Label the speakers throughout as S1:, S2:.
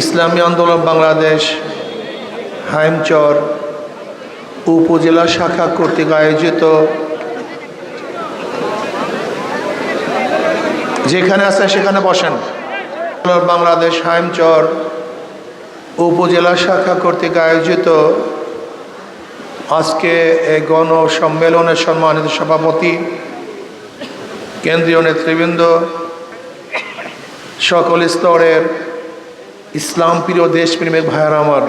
S1: ইসলামী আন্দোলন বাংলাদেশ, হাইমচর উপজেলা শাখা কর্তৃক আয়োজিত, যেখানে আছে সেখানে বসেন। বাংলাদেশ, হাইমচর উপজেলা শাখা কর্তৃক আয়োজিত আজকে এই গণ সম্মেলনের সম্মানিত সভাপতি, কেন্দ্রীয় নেতৃবৃন্দ, সকল স্তরের ইসলাম প্রিয় দেশপ্রেমিক ভাইয়ার আমার,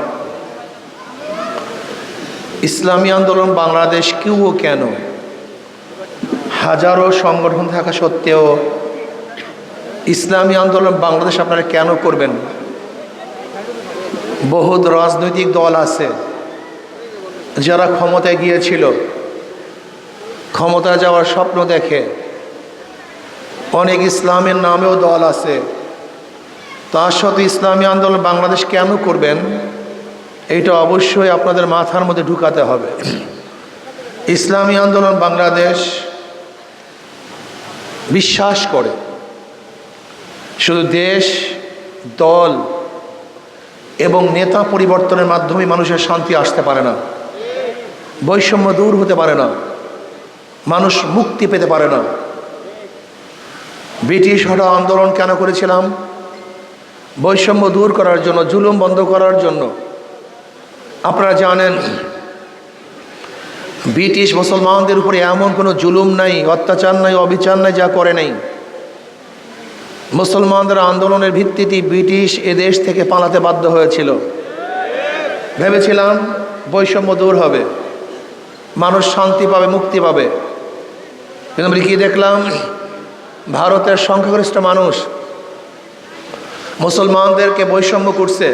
S1: ইসলামী আন্দোলন বাংলাদেশ কেউ কেন? হাজারো সংগঠন থাকা সত্ত্বেও ইসলামী আন্দোলন বাংলাদেশ আপনারা কেন করবেন? বহুত রাজনৈতিক দল আছে যারা ক্ষমতায় গিয়েছিল, ক্ষমতায় যাওয়ার স্বপ্ন দেখে। অনেক ইসলামের নামেও দল আছে। তার সাথে ইসলামী আন্দোলন বাংলাদেশ কেন করবেন এটা অবশ্যই আপনাদের মাথার মধ্যে ঢুকাতে হবে। ইসলামী আন্দোলন বাংলাদেশ বিশ্বাস করে। শুধু দেশ, দল এবং নেতা পরিবর্তনের মাধ্যমে মানুষের শান্তি আসতে পারে না। বৈষম্য দূর হতে পারে না। মানুষ মুক্তি পেতে পারে না। ব্রিটিশ হঠাৎ আন্দোলন কেন করেছিলাম? বৈষম্য দূর করার জন্য, জুলুম বন্ধ করার জন্য। আপনারা জানেন, ব্রিটিশ মুসলমানদের উপরে এমন কোনো জুলুম নাই, অত্যাচার নাই, অবিচার নাই, যা করে নাই। মুসলমানদের আন্দোলনের ভিত্তিতে ব্রিটিশ এ দেশ থেকে পালাতে বাধ্য হয়েছিল। ভেবেছিলাম বৈষম্য দূর হবে। মানুষ শান্তি পাবে, মুক্তি পাবে। কিন্তু আমরা কি দেখলাম? ভারতের সংখ্যাগরিষ্ঠ মানুষ মুসলমানদেরকে বৈষম্য করছে,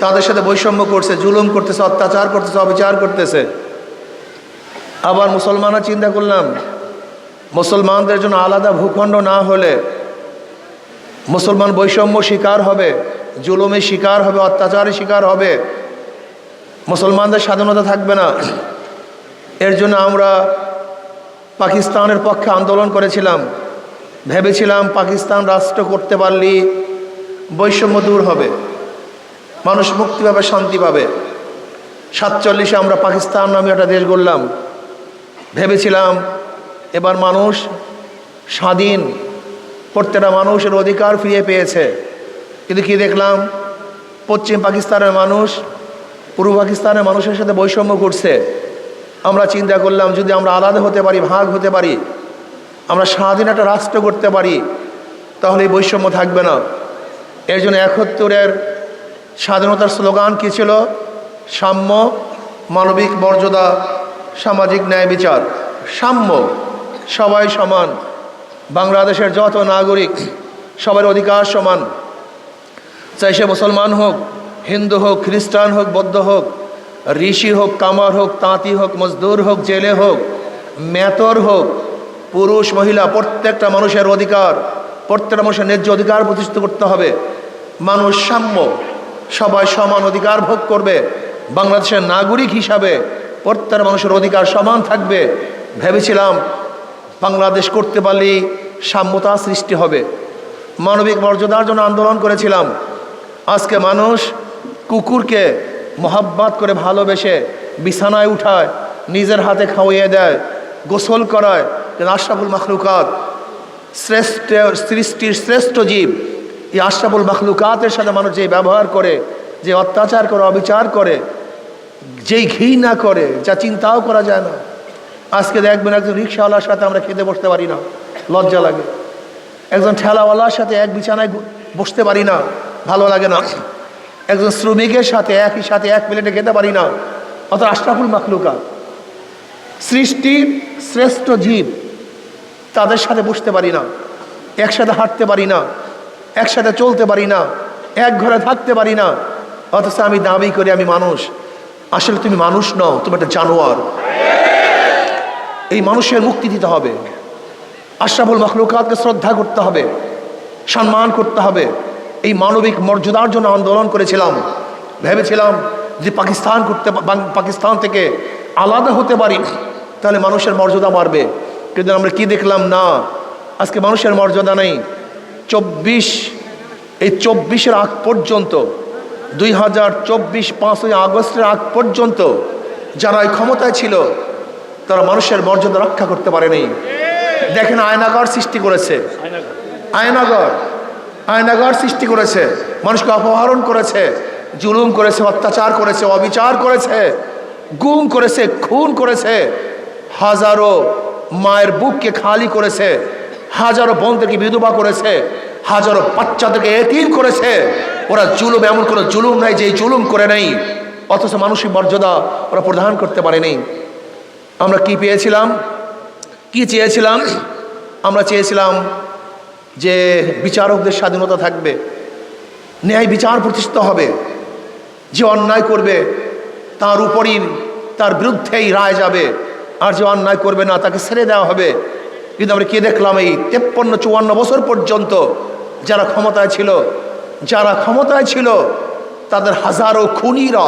S1: তাদের সাথে বৈষম্য করছে, জুলুম করতেছে, অত্যাচার করতেছে, অবিচার করতেছে। আবার মুসলমানরা চিন্তা করলাম, মুসলমানদের জন্য আলাদা ভূখণ্ড না হলে মুসলমান বৈষম্য শিকার হবে জুলুমের শিকার হবে অত্যাচারের শিকার হবে, মুসলমানদের স্বাধীনতা থাকবে না। এর জন্য আমরা পাকিস্তানের পক্ষে আন্দোলন করেছিলাম। ভেবেছিলাম পাকিস্তান রাষ্ট্র করতে পারলেই বৈষম্য দূর হবে। মানুষ মুক্তি পাবে, শান্তি পাবে। সাতচল্লিশে আমরা পাকিস্তান নামে একটা দেশ গড়লাম। ভেবেছিলাম এবার মানুষ স্বাধীন, প্রত্যেকটা মানুষের অধিকার ফিরিয়ে পেয়েছে। কিন্তু কি দেখলাম? পশ্চিম পাকিস্তানের মানুষ পূর্ব পাকিস্তানের মানুষের সাথে বৈষম্য করছে। আমরা চিন্তা করলাম, যদি আমরা আলাদা হতে পারি, ভাগ হতে পারি, আমরা স্বাধীন একটা রাষ্ট্র করতে পারি, তাহলে বৈষম্য থাকবে না। এর জন্য একাত্তরের স্বাধীনতার স্লোগান কী ছিল? সাম্য, মানবিক মর্যাদা, সামাজিক ন্যায় বিচার। সাম্য, সবাই সমান। বাংলাদেশের যত নাগরিক, সবার অধিকার সমান। চাই সে মুসলমান হোক, হিন্দু হোক, খ্রিস্টান হোক, বৌদ্ধ হোক, ঋষি হোক, কামার হোক, তাঁতি হোক, মজদুর হোক, জেলে হোক, মেতর হোক, পুরুষ, মহিলা, প্রত্যেকটা মানুষের অধিকার, প্রত্যেকটা মানুষের ন্যায্য অধিকার প্রতিষ্ঠিত করতে হবে। মানুষ সাম্য সবাই সমান অধিকার ভোগ করবে। বাংলাদেশের নাগরিক হিসাবে প্রত্যেকটা মানুষের অধিকার সমান থাকবে। ভেবেছিলাম বাংলাদেশ করতে পারলেই সাম্যতা সৃষ্টি হবে। মানবিক মর্যাদার জন্য আন্দোলন করেছিলাম। আজকে মানুষ কুকুরকে মহাব্বাত করে ভালোবেসে বিছানায় উঠায়, নিজের হাতে খাওয়িয়ে দেয়, গোসল করায়। আশরাফুল মখলুকাত শ্রেষ্ঠ সৃষ্টির শ্রেষ্ঠ জীব এই আশরাফুল মখলুকাতের সাথে মানুষ যে ব্যবহার করে, যে অত্যাচার করে, অবিচার করে, যেই ঘৃণা করে, যা চিন্তাও করা যায় না। আজকে দেখবেন একজন রিক্সাওয়ালার সাথে আমরা খেতে বসতে পারি না, লজ্জা লাগে। একজন ঠেলাওয়ালার সাথে এক বিছানায় বসতে পারি না, ভালো লাগে না। একজন শ্রমিকের সাথে একই সাথে এক প্লেটে খেতে পারি না অত আশরাফুল মাখলুকা সৃষ্টির শ্রেষ্ঠ জীব, তাদের সাথে বসতে পারি না, একসাথে হাঁটতে পারি না একসাথে চলতে পারি না, এক ঘরে থাকতে পারি না। অথচ আমি দাবি করি, আমি মানুষ। আসলে তুমি মানুষ নও, তুমি একটা জানোয়ার। এই মানুষের মুক্তি দিতে হবে। আশরাফুল মখলুকাতকে শ্রদ্ধা করতে হবে, সম্মান করতে হবে। এই মানবিক মর্যাদার জন্য আন্দোলন করেছিলাম। ভেবেছিলাম যে পাকিস্তান করতে পাকিস্তান থেকে আলাদা হতে পারি, তাহলে মানুষের মর্যাদা বাড়বে। কিন্তু আমরা কি দেখলাম? না, আজকে মানুষের মর্যাদা নেই। চব্বিশ, এই চব্বিশের আগ পর্যন্ত, দুই হাজার চব্বিশ পাঁচই আগস্টের আগ পর্যন্ত যারা এই ক্ষমতায় ছিল, তারা মানুষের মর্যাদা রক্ষা করতে পারেনি। দেখেন আয়নাগর সৃষ্টি করেছে। আয়নাগর আয়নাগর সৃষ্টি করেছে। মানুষকে অপহরণ করেছে, জুলুম করেছে, অত্যাচার করেছে, অবিচার করেছে, গুম করেছে, খুন করেছে, হাজারো মায়ের বুককে খালি করেছে হাজারো বোনদেরকে বিধবা করেছে, হাজারো বাচ্চাদেরকে এতিম করেছে। ওরা জুলুম, এমন কোনো জুলুম নাই যে জুলুম করে নেই। অথচ মানসিক মর্যাদা ওরা প্রদান করতে পারেনি। আমরা কি পেয়েছিলাম? কি চেয়েছিলাম? আমরা চেয়েছিলাম যে বিচারকদের স্বাধীনতা থাকবে, ন্যায় বিচার প্রতিষ্ঠিত হবে। যে অন্যায় করবে, তার উপরই, তার বিরুদ্ধেই রায় যাবে। আর যে অন্যায় করবে না, তাকে ছেড়ে দেওয়া হবে। কিন্তু আমরা কি দেখলাম এই তেপ্পন্ন, চুয়ান্ন বছর পর্যন্ত যারা ক্ষমতায় ছিল? যারা ক্ষমতায় ছিল, তাদের হাজারো খুনিরা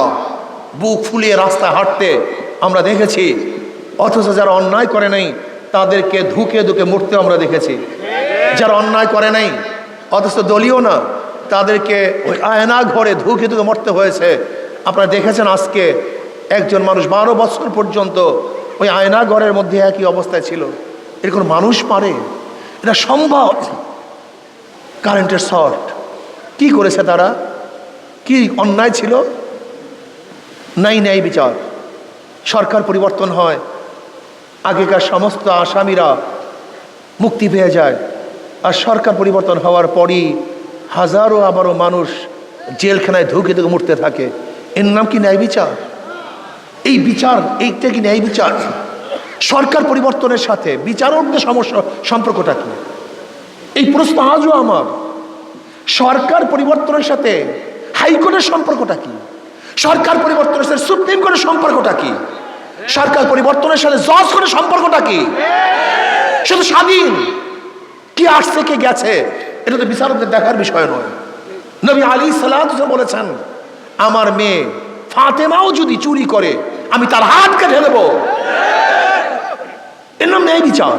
S1: বুক ফুলিয়ে রাস্তায় হাঁটতে আমরা দেখেছি। অথচ যারা অন্যায় করে নাই, তাদেরকে ধুকে ধুকে মরতে আমরা দেখেছি। যারা অন্যায় করে নাই, অথচ দলীয় না, তাদেরকে ওই আয়না ঘরে ধুকে ধুকে মরতে হয়েছে। আপনারা দেখেছেন আজকে একজন মানুষ বারো বছর পর্যন্ত ওই আয়না ঘরের মধ্যে একই অবস্থায় ছিল। এরকম মানুষ পারে? এটা সম্ভব? কারেন্টের শর্ট। কি করেছে তারা? কি অন্যায় ছিল? নাই ন্যায় বিচার। সরকার পরিবর্তন হয়। আগেকার সমস্ত আসামিরা মুক্তি পেয়ে যায়। আর সরকার পরিবর্তন হওয়ার পরই হাজারো আবারও মানুষ জেলখানায় ধুকে ধুকে মরতে থাকে। এর নাম কি ন্যায় বিচার? এই বিচার, এইটা কি ন্যায় বিচার? সরকার পরিবর্তনের সাথে, বিচারকদের সমস্যা, সম্পর্কটা কি? এই প্রশ্ন আজও আমার। সরকার পরিবর্তনের সাথে হাইকোর্টের সম্পর্কটা কি? সরকার পরিবর্তনের সাথে সুপ্রিম কোর্টের সম্পর্কটা কি? সরকার পরিবর্তনের সাথে জজ কোর্টের সম্পর্কটা কি? শুধু স্বাধীন? কি আসছে, কে গেছে? এটা তো বিচারকদের দেখার বিষয় নয়। নবী আলী সালাদ বলেছেন, আমার মেয়ে ফাতেমাও যদি চুরি করে, আমি তার হাত কেটে দেব। এর নাম ন্যায় বিচার।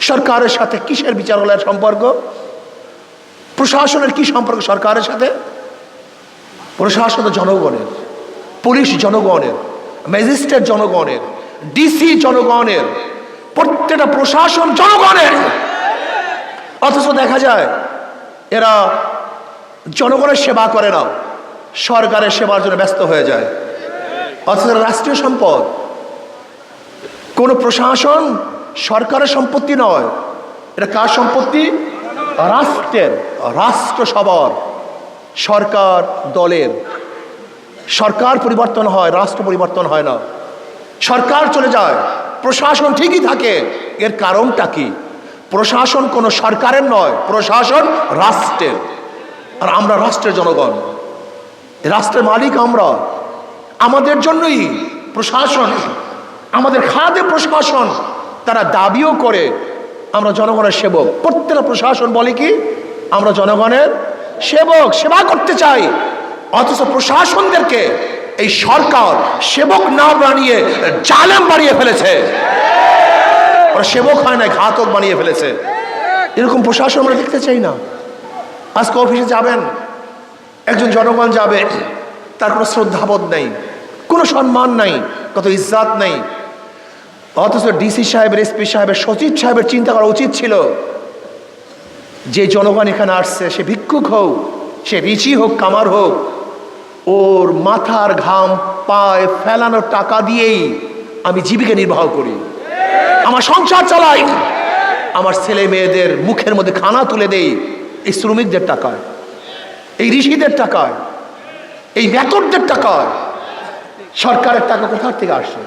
S1: সরকারের সাথে কিসের বিচারালয়ের সম্পর্ক? প্রশাসনের কি সম্পর্ক সরকারের সাথে? প্রশাসন জনগণের, পুলিশ জনগণের, ম্যাজিস্ট্রেট জনগণের, ডিসি জনগণের, প্রত্যেকটা প্রশাসন জনগণের। অথচ দেখা যায়, এরা জনগণের সেবা করে না, সরকারের সেবার জন্য ব্যস্ত হয়ে যায়। অথচ রাষ্ট্রীয় সম্পদ। কোনো প্রশাসন সরকারের সম্পত্তি নয়। এটা কার সম্পত্তি? রাষ্ট্রের রাষ্ট্র সবার সরকার দলের। সরকার পরিবর্তন হয়, রাষ্ট্র পরিবর্তন হয় না। সরকার চলে যায়, প্রশাসন ঠিকই থাকে, এর কারণটা কি? প্রশাসন কোনো সরকারের নয়, প্রশাসন রাষ্ট্রের। আর আমরা রাষ্ট্রের জনগণ। রাষ্ট্রের মালিক আমরা। আমাদের জন্যই প্রশাসন আমাদের খাদে প্রশাসন তারা দাবিও করে, আমরা জনগণের সেবক। প্রত্যেকটা প্রশাসন বলে কি, আমরা জনগণের সেবক, সেবা করতে চাই। অথচ প্রশাসনদেরকে এই সরকার সেবক না বানিয়ে জালেম বানিয়ে ফেলেছে। সেবক হয় না, ঘাতক বানিয়ে ফেলেছে। এরকম প্রশাসন আমরা দেখতে চাই না। আজকে অফিসে যাবেন, একজন জনগণ যাবে, তার কোনো শ্রদ্ধাবোধ নেই, কোনো সম্মান নাই, কত ইজ্জাত নেই। অথচ ডিসি সাহেবের, এসপি সাহেবের, সচিব সাহেবের চিন্তা করা উচিত ছিল যে জনগণ এখানে আসছে, সে ভিক্ষুক হোক, সে রিচি হোক, কামার হোক, ওর মাথার ঘাম পায়ে ফেলানোর টাকা দিয়েই আমি জীবিকা নির্বাহ করি। আমার সংসার চালাই। আমার ছেলে মেয়েদের মুখের মধ্যে খানা তুলে দেই, এই শ্রমিকদের টাকায়, এই ঋষিদের টাকায়, এই মেকরদের টাকায়। সরকারের টাকা কোথার থেকে আসে?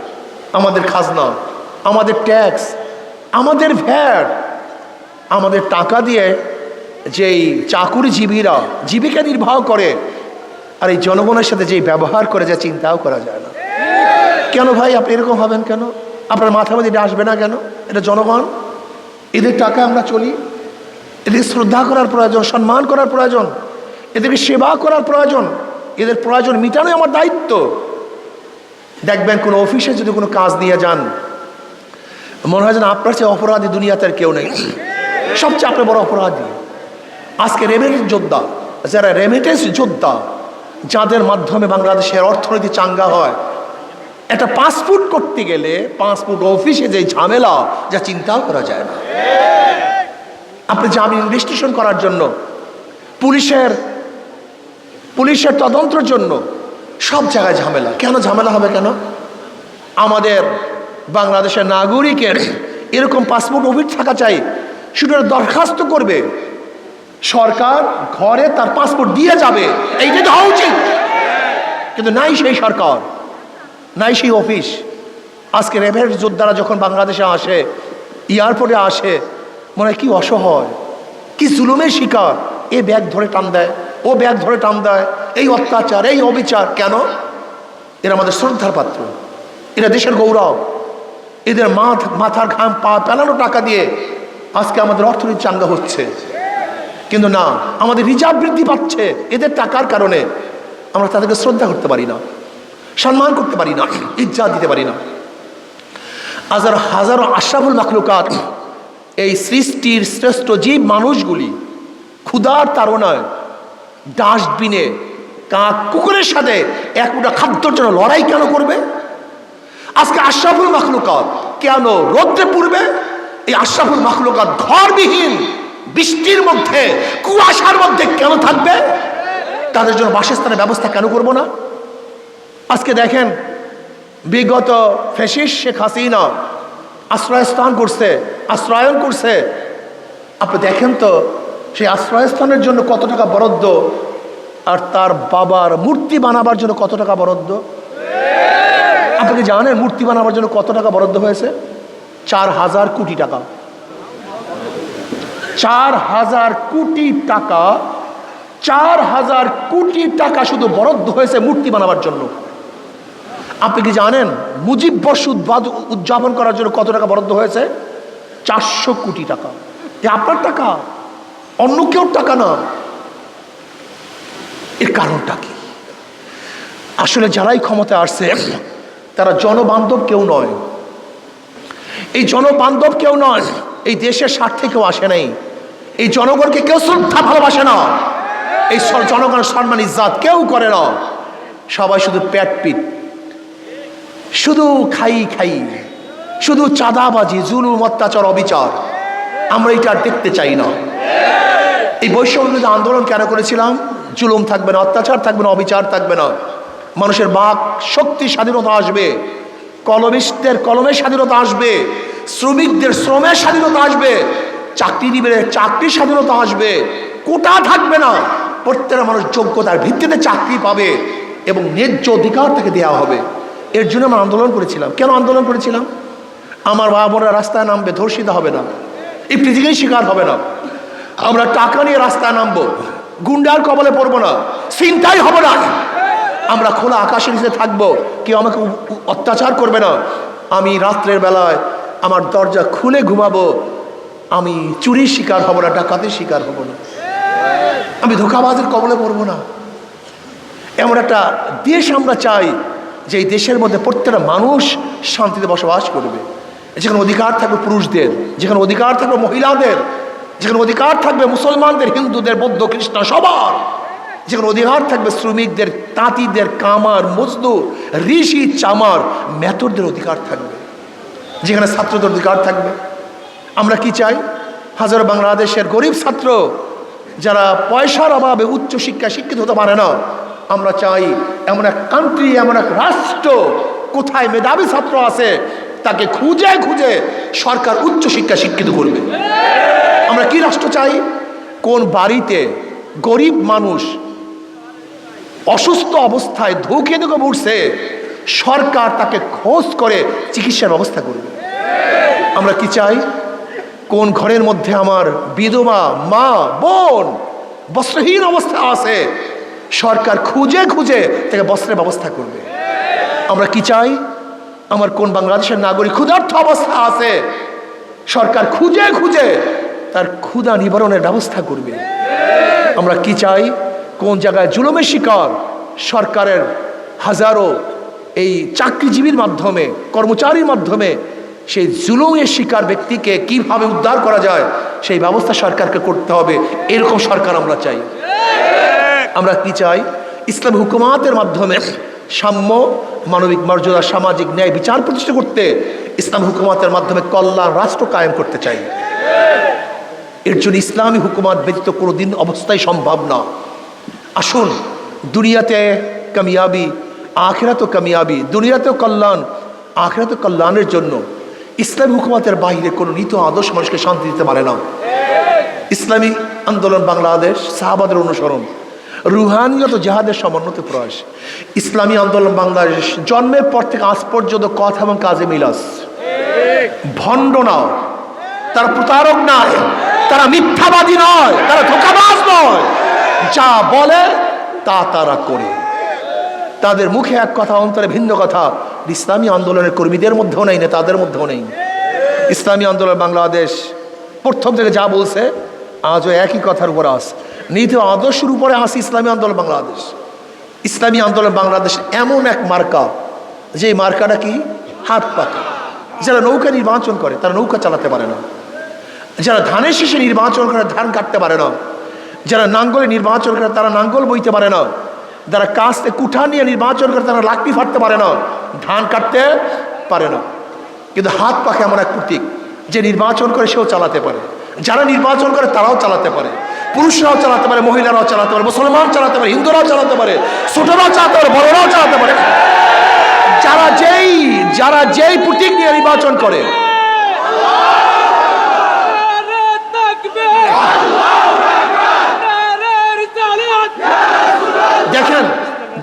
S1: আমাদের খাজনা। আমাদের ট্যাক্স আমাদের ভ্যাট, আমাদের টাকা দিয়ে যেই চাকুরিজীবীরা জীবিকা নির্বাহ করে, আর এই জনগণের সাথে যেই ব্যবহার করে যা চিন্তাও করা যায় না। কেন ভাই আপনি এরকম হবেন কেন? আপনার মধ্যে এটা আসবে না কেন? এটা জনগণ, এদের টাকা আমরা চলি। এদের শ্রদ্ধা করার প্রয়োজন, সম্মান করার প্রয়োজন। এদেরকে সেবা করার প্রয়োজন। এদের প্রয়োজন মিটানোই আমার দায়িত্ব। দেখবেন কোনো অফিসে যদি কোনো কাজ দিয়ে যান মনে হয় যেন আপনার চেয়ে অপরাধী দুনিয়াতে আর কেউ নেই। সবচেয়ে আপনার বড় অপরাধী। আজকে রেবের যোদ্ধা, যারা রেমিটেন্স যোদ্ধা, যাদের মাধ্যমে বাংলাদেশের অর্থনীতি চাঙ্গা হয়, একটা পাসপোর্ট করতে গেলে পাসপোর্ট অফিসে যে ঝামেলা, যা চিন্তাও করা যায় না। আপনি জামিন ইনভেস্টিগেশন করার জন্য, পুলিশের পুলিশের তদন্তের জন্য সব জায়গায় ঝামেলা। কেন ঝামেলা হবে কেন? আমাদের বাংলাদেশের নাগরিকের এরকম পাসপোর্ট অফিস থাকা চাই শুধু দরখাস্ত করবে। সরকার ঘরে তার পাসপোর্ট দিয়ে যাবে, এইটা তো হওয়া উচিত। কিন্তু নাই সেই সরকার, নাই সেই অফিস আজকে রেভের যোদ্ধারা যখন বাংলাদেশে আসে এয়ারপোর্টে আসে, মনে হয় কি অসহায়, কি জুলুমের শিকার। এ ব্যাগ ধরে টান দেয়, ও ব্যাগ ধরে টান দেয়, এই অত্যাচার, এই অবিচার। কেন? এরা আমাদের শ্রদ্ধার পাত্র। এরা দেশের গৌরব। এদের মাথ মাথার ঘাম পা পেলানো টাকা দিয়ে আজকে আমাদের অর্থনীতি চাঙ্গা হচ্ছে। কিন্তু না, আমাদের রিজার্ভ বৃদ্ধি পাচ্ছে। এদের টাকার কারণে আমরা তাদেরকে শ্রদ্ধা করতে পারি না, সম্মান করতে পারি না ইজ্জা দিতে পারি না। হাজার হাজারো আশরাফুল মাখলুকাত এই সৃষ্টির শ্রেষ্ঠ জীব মানুষগুলি ক্ষুধার তাড়নায় ডাস্টবিনে কাক কুকুরের সাথে এক মুঠা খাদ্যর জন্য লড়াই কেন করবে? আজকে আশরাফুল মাখলুকাত। কেন? রোদ্রে পূর্বে এই আশরাফুল মাখলুকাত ঘরবিহীন, বৃষ্টির মধ্যে, কুয়াশার মধ্যে কেন থাকবে? তাদের জন্য বাসস্থানের ব্যবস্থা কেন করব না? আজকে দেখেন, বিগত ফেসিস শেখ হাসিনা আশ্রয়স্থান করছে, আশ্রয়ন করছে। আপনি দেখেন তো, সেই আশ্রয়স্থানের জন্য কত টাকা বরাদ্দ, আর তার বাবার মূর্তি বানাবার জন্য কত টাকা বরাদ্দ? আপনি কি জানেন মূর্তি বানাবার জন্য কত টাকা বরাদ্দ হয়েছে? চার হাজার কোটি টাকা। চার হাজার কোটি টাকা, চার হাজার কোটি টাকা শুধু বরাদ্দ হয়েছে মূর্তি বানাবার জন্য। আপনি কি জানেন মুজিব বর্ষ উদ্বাদ উদযাপন করার জন্য কত টাকা বরাদ্দ হয়েছে? চারশো কোটি টাকা। এ আপনার টাকা? অন্য কেউ টাকা না। এর কারণটা কি? আসলে যারাই ক্ষমতায় আসছে তারা জনবান্ধব কেউ নয়। এই জনবান্ধব কেউ নয়, এই দেশের স্বার্থে কেউ আসে নাই। এই জনগণকে কেউ শ্রদ্ধা ভালোবাসে না। এই জনগণের সম্মান ইজ্জাত কেউ করে না। সবাই শুধু প্যাট পিট শুধু খাই খাই। শুধু চাঁদাবাজি, জুলুম, অত্যাচার, অবিচার। আমরা এটা আর দেখতে চাই না। এই বৈষম্য আন্দোলন কেন করেছিলাম? জুলুম থাকবে না, অত্যাচার থাকবে না, অবিচার থাকবে না। মানুষের বাক শক্তি স্বাধীনতা আসবে, কলমিস্টদের কলমের স্বাধীনতা আসবে, শ্রমিকদের শ্রমের স্বাধীনতা আসবে, চাকরিজীবীদের চাকরির স্বাধীনতা আসবে, কোটা থাকবে না। প্রত্যেকটা মানুষ যোগ্যতার ভিত্তিতে চাকরি পাবে এবং ন্যায্য অধিকার তাকে দেওয়া হবে। এর জন্য আমরা আন্দোলন করেছিলাম। কেন আন্দোলন করেছিলাম? আমার বাবা বোনরা রাস্তায় নামবে, ধর্ষিত হবে না। এই পৃথিবীর শিকার হবে না। আমরা টাকা নিয়ে রাস্তায় নামবো। গুন্ডার কবলে পড়ব না। চিন্তাই হবে না। আমরা খোলা আকাশের নিচে থাকব। কেউ আমাকে অত্যাচার করবে না। আমি রাত্রের বেলায় আমার দরজা খুলে ঘুমাবো। আমি চুরির শিকার হব না, ডাকাতের শিকার হব না। আমি ধোকাবাজের কবলে পড়ব না। এমন একটা দেশ আমরা চাই, যে এই দেশের মধ্যে প্রত্যেকটা মানুষ শান্তিতে বসবাস করবে। যেখানে অধিকার থাকবে পুরুষদের, যেখানে অধিকার থাকবে মহিলাদের, যেখানে অধিকার থাকবে মুসলমানদের, হিন্দুদের, বৌদ্ধ, খ্রিস্টান, সবার। যেখানে অধিকার থাকবে শ্রমিকদের, তাঁতিদের, কামার, মজদুর, ঋষি, চামার, মেতরদের অধিকার থাকবে। যেখানে ছাত্রদের অধিকার থাকবে। আমরা কি চাই? হাজার বাংলাদেশের গরিব ছাত্র যারা পয়সার অভাবে উচ্চ শিক্ষায় শিক্ষিত হতে পারে না, আমরা চাই এমন এক কান্ট্রি এমন এক রাষ্ট্র কোথায় মেধাবী ছাত্র আছে, তাকে খুঁজে খুঁজে সরকার উচ্চ শিক্ষা শিক্ষিত করবে। আমরা কি রাষ্ট্র চাই? কোন বাড়িতে গরিব মানুষ অসুস্থ অবস্থায় ধুকে ধুকে উঠছে সরকার তাকে খোঁজ করে চিকিৎসার ব্যবস্থা করবে। আমরা কি চাই? কোন ঘরের মধ্যে আমার বিধবা মা, বোন বস্ত্রহীন অবস্থা আছে, সরকার খুঁজে খুঁজে তাকে বস্ত্রের ব্যবস্থা করবে। আমরা কি চাই? আমার কোন বাংলাদেশের নাগরিক ক্ষুধার্থ অবস্থা আছে, সরকার খুঁজে খুঁজে তার ক্ষুধা নিবারণের ব্যবস্থা করবে। আমরা কি চাই? কোন জায়গায় জুলুমের শিকার? সরকারের হাজারো এই চাকরিজীবীর মাধ্যমে, কর্মচারীর মাধ্যমে সেই জুলুমের শিকার ব্যক্তিকে কীভাবে উদ্ধার করা যায়, সেই ব্যবস্থা সরকারকে করতে হবে। এরকম সরকার আমরা চাই। আমরা কি চাই? ইসলাম হুকুমাতের মাধ্যমে সাম্য, মানবিক মর্যাদা, সামাজিক ন্যায় বিচার প্রতিষ্ঠা করতে ইসলাম হুকুমাতের মাধ্যমে কল্যাণ রাষ্ট্র কায়েম করতে চাই। এর জন্য ইসলামী হুকুমাত ব্যতীত কোনো দিন অবস্থায় সম্ভব না। আসুন, দুনিয়াতে কামিয়াবি, আখেরাতেও কামিয়াবি, দুনিয়াতেও কল্যাণ, আখেরাতেও কল্যাণের জন্য ইসলামী হুকুমাতের বাইরে কোনো নীত আদর্শ মানুষকে শান্তি দিতে পারে না। ইসলামী আন্দোলন বাংলাদেশ, সাহাবাদের অনুসরণ, রুহানিয়ত জাহাদের সমন্বিত প্রয়াস, ইসলামী আন্দোলন বাংলাদেশ জন্মের পর থেকে আজ পর্যন্ত কথা এবং কাজে মিলাস ভণ্ড না তারা প্রতারক নয়, তারা মিথ্যাবাদী নয়, তারা ধোকাবাজ নয়। যা বলে, তা তারা করে। তাদের মুখে এক কথা, অন্তরে ভিন্ন কথা। ইসলামী আন্দোলনের কর্মীদের মধ্যেও নেই না তাদের মধ্যেও নেই। ইসলামী আন্দোলন বাংলাদেশ প্রথম থেকে যা বলছে, আজও একই কথার উপর আস। নীতি আদর্শের উপরে আস ইসলামী আন্দোলন বাংলাদেশ। ইসলামী আন্দোলন বাংলাদেশ এমন এক মার্কা যে মার্কাটা কি? হাত পাকা। যারা নৌকা নির্বাচন করে, তারা নৌকা চালাতে পারে না। যারা ধানের শীষে নির্বাচন করে, ধান কাটতে পারে না। যারা নাঙ্গলে নির্বাচন করে তারা নাঙ্গল বইতে পারে না। যারা কাস্তে কুঠা নিয়ে নির্বাচন করে তারা লাকড়ি ফাটতে পারে না। ধান কাটতে পারে না। কিন্তু হাত পাখে এমন এক প্রতীক? যে নির্বাচন করে সেও চালাতে পারে। যারা নির্বাচন করে তারাও চালাতে পারে। পুরুষরাও চালাতে পারে, মহিলারাও চালাতে পারে, মুসলমান চালাতে পারে, হিন্দুরাও চালাতে পারে, ছোটরাও চালাতে পারে, বড়রাও চালাতে পারে। যারা যেই যারা যেই প্রতীক নিয়ে নির্বাচন করে দেখেন,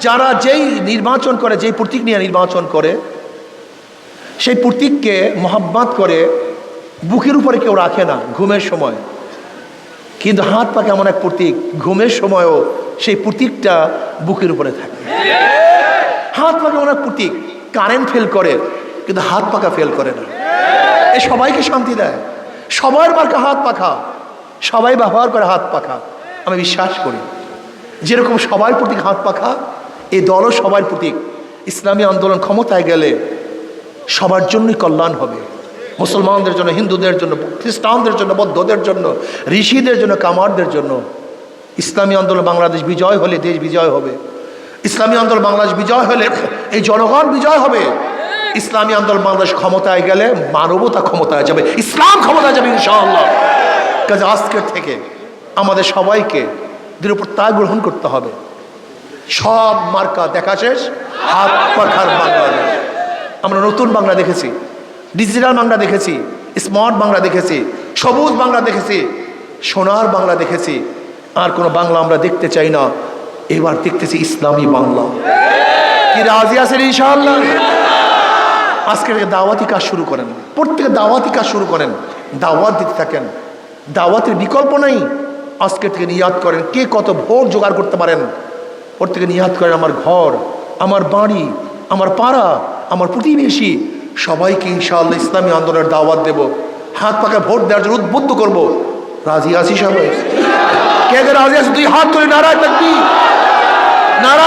S1: যারা যেই নির্বাচন করে, যেই প্রতীক নিয়ে নির্বাচন করে, সেই প্রতীককে মহাব্বাত করে বুকের উপরে কেউ রাখে না ঘুমের সময়। কিন্তু হাত পাকে এমন এক প্রতীক, ঘুমের সময়ও সেই প্রতীকটা বুকের উপরে থাকে। হাত পাকে এমন এক প্রতীক কারেন্ট ফেল করে, কিন্তু হাত পাকা ফেল করে না। এ সবাইকে শান্তি দেয়। সবার মার্কা হাত পাখা, সবাই ব্যবহার করে হাত পাখা। আমি বিশ্বাস করি। যেরকম সবার প্রতীক হাত পাখা, এই দলও সবার প্রতীক ইসলামী আন্দোলন ক্ষমতায় গেলে সবার জন্যই কল্যাণ হবে। মুসলমানদের জন্য, হিন্দুদের জন্য, খ্রিস্টানদের জন্য, বৌদ্ধদের জন্য, ঋষিদের জন্য, কামারদের জন্য ইসলামী আন্দোলন বাংলাদেশ বিজয় হলে দেশ বিজয় হবে। ইসলামী আন্দোলন বাংলাদেশ বিজয় হলে এই জনগণ বিজয় হবে। ইসলামী আন্দোলন বাংলাদেশ ক্ষমতায় গেলে মানবতা ক্ষমতায় যাবে। ইসলাম ক্ষমতায় যাবে ইনশাআল্লাহ। কাজে আজকের থেকে আমাদের সবাইকে দৃঢ় তা গ্রহণ করতে হবে। সব মার্কা দেখা শেষ, হাত পাখার বাংলাদেশ আমরা নতুন বাংলা দেখেছি, ডিজিটাল বাংলা দেখেছি, স্মার্ট বাংলা দেখেছি, সবুজ বাংলা দেখেছি, সোনার বাংলা দেখেছি। আর কোনো বাংলা আমরা দেখতে চাই না, এবার দেখতেছি ইসলামী বাংলা। কি রাজি আছেন ইনশাআল্লাহ? আজকে দাওয়াতি কাজ শুরু করেন। প্রত্যেকে দাওয়াতি কাজ শুরু করেন। দাওয়াত দিতে থাকেন। দাওয়াতের বিকল্প নাই। আজকে থেকে নিয়াদ করেন। কে কত ভোর জোগাড় করতে পারেন? ওর থেকে নিয়াদ করেন আমার ঘর, আমার বাড়ি, আমার পাড়া, আমার প্রতিবেশী। সবাইকে ইনশাআল্লাহ ইসলামী আন্দোলনের দাওয়াত দেব। হাত পাকে ভোট দেওয়ার জন্য উদ্বুদ্ধ করব। রাজি আছি সবাই? কে রাজি আছে, তুই হাত তুলে নারায় থাকবি। নারায়